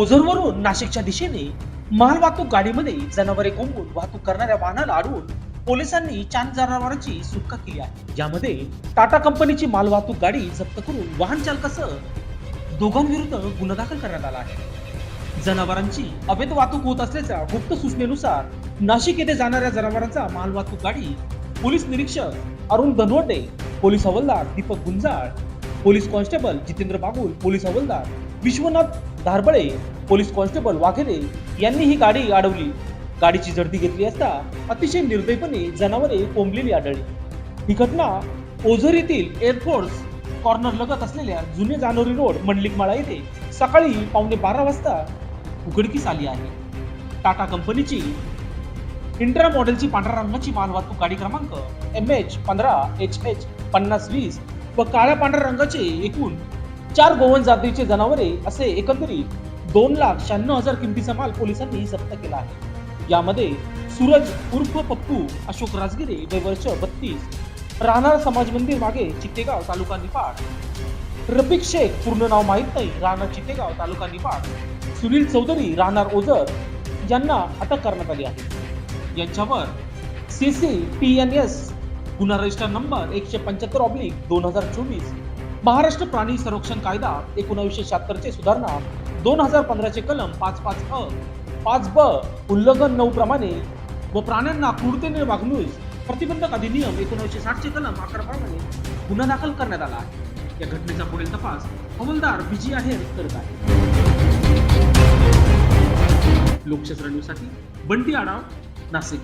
ओझरवरून नाशिकच्या दिशेने मालवाहतूक गाडीमध्ये जनावरे कोंबून वाहतूक करणाऱ्या वाहनाला अडवून पोलिसांनी चार जनावरांची सुटका केली आहे. यामध्ये टाटा कंपनीची मालवाहतूक गाडी जप्त करून वाहन चालकासह दोघांविरुद्ध गुन्हा दाखल करण्यात आला आहे. जनावरांची अवैध वाहतूक होत असल्याच्या गुप्त सूचनेनुसार नाशिक येथे जाणाऱ्या जनावरांचा मालवाहतूक गाडी पोलीस निरीक्षक अरुण धनवटे पोलीस हवालदार Deepak Gunjal police constable Jitendra Bagul police हवालदार विश्वनाथ धारबळे पोलीस कॉन्स्टेबल वाघेरे यांनी ही गाडी अडवली. गाडीची झडती घेतली असता अतिशय निर्दयपणे जनावरे कोंबलेली आढळली. ही घटना ओझर येथील एअरफोर्स कॉर्नर लगत असलेल्या जुने जानोरी रोड मंडलिकमाळा येथे सकाळी पावणे बारा वाजता उघडकीस आली आहे. टाटा कंपनीची इंट्रा मॉडेलची पांढऱ्या रंगाची मालवाहतूक गाडी क्रमांक एम एच पंधरा एच एच पन्नास वीस व काळ्या पांढऱ्या रंगाचे एकूण चार गोवन जातीचे जनावरे असे एकंदरीत दोन लाख शहाण्णव हजार किमतीचा माल पोलिसांनी जप्त केला आहे. यामध्ये सूरज उर्फ पप्पू अशोक राजगिरे वय वर्ष बत्तीस राहणार समाज मंदिर मागे चित्तेगाव तालुका निफाड रफिक शेख पूर्ण नाव माहीत नाही राहणार चित्तेगाव तालुका निफाड सुनील चौधरी राहणार ओझर यांना अटक करण्यात आली आहे. यांच्यावर C C P N S गुन्हा रजिस्टर नंबर एकशे पंच्याहत्तर ऑब्लिक दोन हजार चोवीस महाराष्ट्र प्राणी संरक्षण कायदा एकोणीसशे शहात्तरचे सुधारणा दोन हजार पंधराचे कलम पाच पाच अ पाच ब उल्लंघन नऊ प्रमाणे व प्राण्यांना क्रूरतेने वागणूक प्रतिबंधक अधिनियम एकोणीसशे साठचे कलम अकरा प्रमाणे गुन्हा दाखल करण्यात आला आहे. या घटनेचा पुढील तपास हवलदार विजय आहेर करत आहे. लोकशास्त्र न्यूजसाठी बंटी आडाव नाशिक.